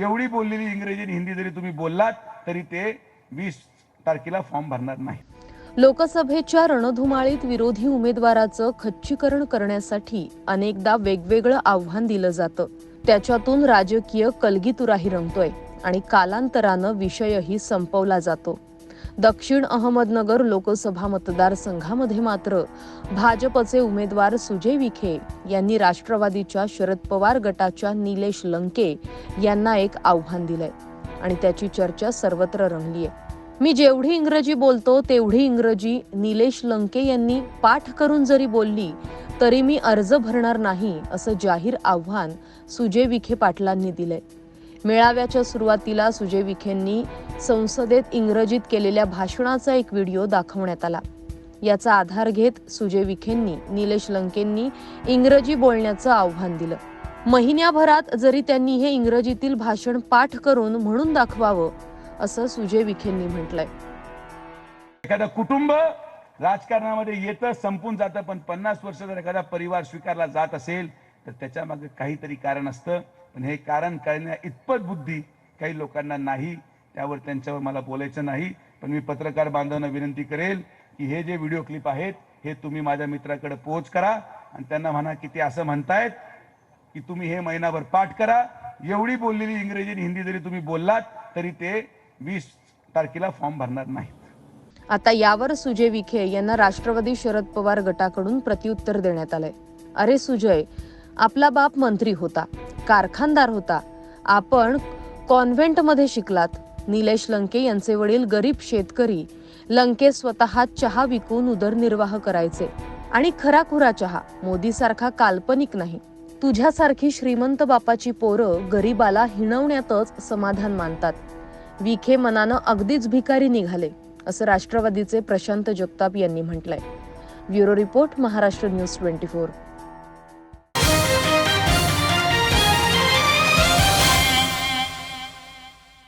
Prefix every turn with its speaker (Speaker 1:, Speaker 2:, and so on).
Speaker 1: एवढी बोललेली इंग्रजी आणि हिंदी जरी तुम्ही बोललात तरी ते वीस तारखेला फॉर्म भरणार नाही.
Speaker 2: लोकसभेच्या रणधुमाळीत विरोधी उमेदवाराचं खच्चीकरण करण्यासाठी अनेकदा वेगवेगळं आव्हान दिलं जातं. त्याच्यातून राजकीय कलगीतुराही रंगतोय आणि कालांतरानं विषयही संपवला जातो. दक्षिण अहमदनगर लोकसभा मतदारसंघामध्ये मात्र भाजपचे उमेदवार सुजय विखे यांनी राष्ट्रवादीच्या शरद पवार गटाच्या निलेश लंके यांना एक आव्हान दिलंय आणि त्याची चर्चा सर्वत्र रंगलीय. मी जेवढी इंग्रजी बोलतो तेवढी इंग्रजी निलेश लंके यांनी पाठ करून जरी बोलली तरी मी अर्ज भरणार नाही असं जाहीर आव्हान सुजय विखे पाटलांनी दिलंय. मेळाव्याच्या सुरुवातीला सुजय विखेंनी संसदेत इंग्रजीत केलेल्या भाषणाचा एक व्हिडिओ दाखवण्यात आला. याचा आधार घेत सुजय विखेंनी निलेश लंकेंनी इंग्रजी बोलण्याचं आव्हान दिलं. महिन्याभरात जरी त्यांनी हे इंग्रजीतील भाषण पाठ करून म्हणून दाखवावं असं सुजय विखेंनी म्हटलंय.
Speaker 1: एखादं कुटुंब राजकारणामध्ये येतं संपून जातं पण पन्नास वर्ष जर एखादा परिवार स्वीकारला जात असेल तर त्याच्यामागे काहीतरी कारण असतं. पण हे कारण कळण्या इतपत बुद्धी काही लोकांना नाही. त्यावर त्यांच्यावर मला बोलायचं नाही. पण मी पत्रकार बांधवांना विनंती करेल की हे जे व्हिडिओ क्लिप आहेत हे तुम्ही माझ्या मित्राकडे पोहोच करा आणि त्यांना म्हणा की ते असं म्हणतायत की तुम्ही हे महिनाभर पाठ करा. एवढी बोललेली इंग्रजी आणि हिंदी जरी तुम्ही बोललात तरी ते वीस तारखेला फॉर्म भरणार नाही
Speaker 2: आता यावर सुजय विखे यांना राष्ट्रवादी शरद पवार गटाकडून प्रत्युत्तर देण्यात आलंय. अरे सुजय आपला बाप मंत्री होता कारखानदार होता. आपण कॉन्व्हेंटमध्ये शिकलात. निलेश लंके यांचे वडील गरीब शेतकरी. लंके स्वतः चहा विकून उदरनिर्वाह करायचे. आणि खराखुरा चहा मोदीसारखा काल्पनिक नाही. तुझ्यासारखी श्रीमंत बापाची पोरं गरीबाला हिणवण्यातच समाधान मानतात. विखे मनानं अगदीच भिकारी निघाले असं राष्ट्रवादीचे प्रशांत जगताप यांनी म्हटलंय. Bureau report Maharashtra news twenty four.